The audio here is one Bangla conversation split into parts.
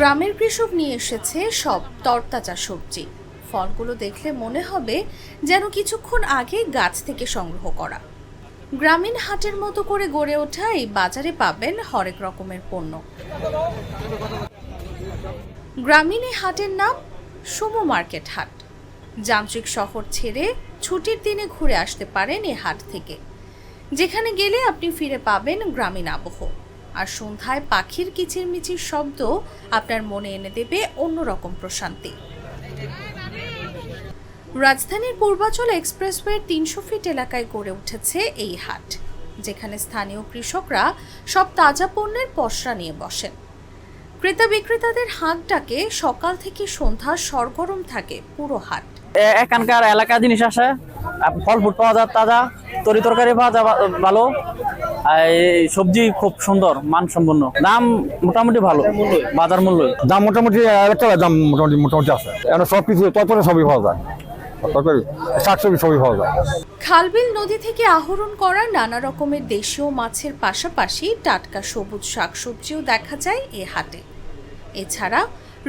গ্রামের কৃষক নিয়ে এসেছে সব তরতাজা সবজি। ফলগুলো দেখলে মনে হবে যেন কিছুক্ষণ আগে গাছ থেকে সংগ্রহ করা। গ্রামীণ হাটের মতো করে গড়ে ওঠা এই বাজারে পাবেন হরেক রকমের পণ্য। গ্রামীণ এই হাটের নাম সুমো মার্কেট হাট। যান্ত্রিক শহর ছেড়ে ছুটির দিনে ঘুরে আসতে পারেন এই হাট থেকে। যেখানে গেলে আপনি ফিরে পাবেন গ্রামীণ আবহ। আর সন্ধ্যায় পাখির কিচিরমিচির শব্দ আপনার মনে এনে দেবে অন্যরকম প্রশান্তি। রাজধানীর পূর্বাচল এক্সপ্রেসওয়ের তিনশো ফিট এলাকায় গড়ে উঠেছে এই হাট, যেখানে স্থানীয় কৃষকরা সব তাজা পণ্যের পসরা নিয়ে বসেন। ক্রেতা বিক্রেতাদের হাট ডাকে সকাল থেকে সন্ধ্যা সরগরম থাকে পুরো হাট। এখানকার এলাকা জিনিস আসে ফল ফুট পাওয়া যায় তাজা তরি তরকারি পাওয়া যায় ভালো। সবজি খুব সুন্দর মানসম্পন্ন। দাম মোটামুটি ভালো বাজার মূল্য। দাম মোটামুটি দাম মোটামুটি মোটামুটি আছে। এখন সব কিছু তরকারি সবই পাওয়া যায়। তরকারি সবই পাওয়া যায়। খালবিল নদী থেকে আহরণ করা নানা রকমের দেশীয় মাছের পাশাপাশি টাটকা সবুজ শাকসবজিও দেখা যায় এ হাটে। এছাড়া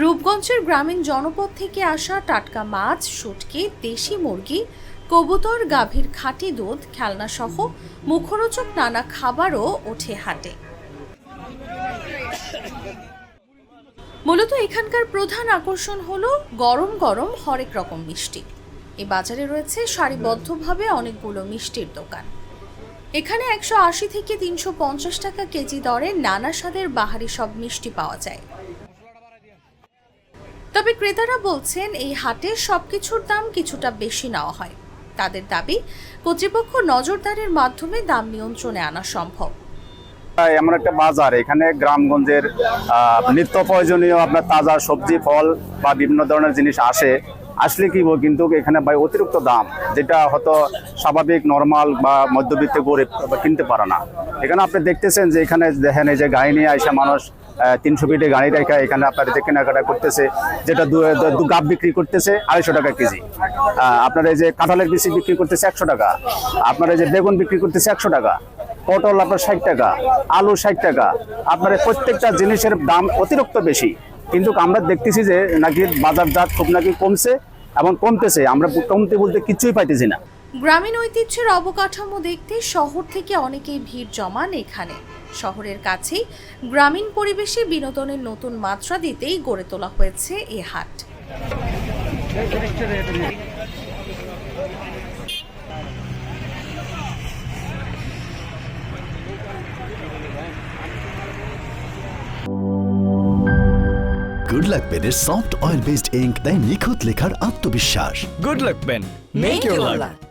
রূপগঞ্জের গ্রামীণ জনপদ থেকে আসা টাটকা মাছ শুটকি দেশি মুরগি কবুতর, গাভীর খাঁটি দুধ, খেলনাসহ মুখরোচক নানা খাবারও ওঠে হাটে। মূলত এখানকার প্রধান আকর্ষণ হলো গরম গরম হরেক রকম মিষ্টি। এই বাজারে রয়েছে সারিবদ্ধভাবে অনেকগুলো মিষ্টির দোকান। এখানে একশো আশি থেকে তিনশো পঞ্চাশ টাকা কেজি দরে নানা স্বাদের বাহারি সব মিষ্টি পাওয়া যায়। তবে ক্রেতারা বলছেন, এই হাটে সবকিছুর দাম কিছুটা বেশি নেওয়া হয়। তাদের দাবি, কর্তৃপক্ষ নজরদারির মাধ্যমে দাম নিয়ন্ত্রণে আনা সম্ভব। এমন একটা বাজার, এখানে গ্রামগঞ্জের নিত্য প্রয়োজনীয় আপনার তাজা সবজি, ফল বা বিভিন্ন ধরনের জিনিস আসে। আসলে কি কিন্তু এখানে ভাই অতিরিক্ত দাম, যেটা হয়তো স্বাভাবিক নর্মাল বা মধ্যবিত্ত গরিব কিনতে পারে না। এখানে আপনি দেখতেছেন যে এখানে দেখেন এই যে গাড়ি নিয়ে আইসা মানুষ তিনশো ফিটে গাড়ি রেখে এখানে আপনার যে কেনাকাটা করতেছে, যেটা দু দু বিক্রি করতেছে, আড়াইশো টাকা কেজি। আপনার এই যে কাঁঠালের বিচি বিক্রি করতেছে একশো টাকা, আপনার এই যে বেগুন বিক্রি করতেছে একশো টাকা, পটল আপনার ষাট টাকা, আলু ষাট টাকা, আপনার প্রত্যেকটা জিনিসের দাম অতিরিক্ত বেশি। কিন্তু আমরা দেখতেছি যে নাকি বাজারজাত খুব নাকি কমছে এবং কমতেছে, আমরা কমতে বলতে কিছুই পাইতেছি না। গ্রামীণ ঐতিহ্যের অবকাঠামো দেখতে শহর থেকে অনেকেই ভিড় জমান এখানে। শহরের কাছেই গ্রামীণ পরিবেশে বিনোদনের নতুন মাত্রা দিতেই গড়ে তোলা হয়েছে এ হাট। গুড লাক পেনের সফট অয়েল বেসড ইঙ্ক দেয় নিখুঁত লেখার আত্মবিশ্বাস good luck pen make your luck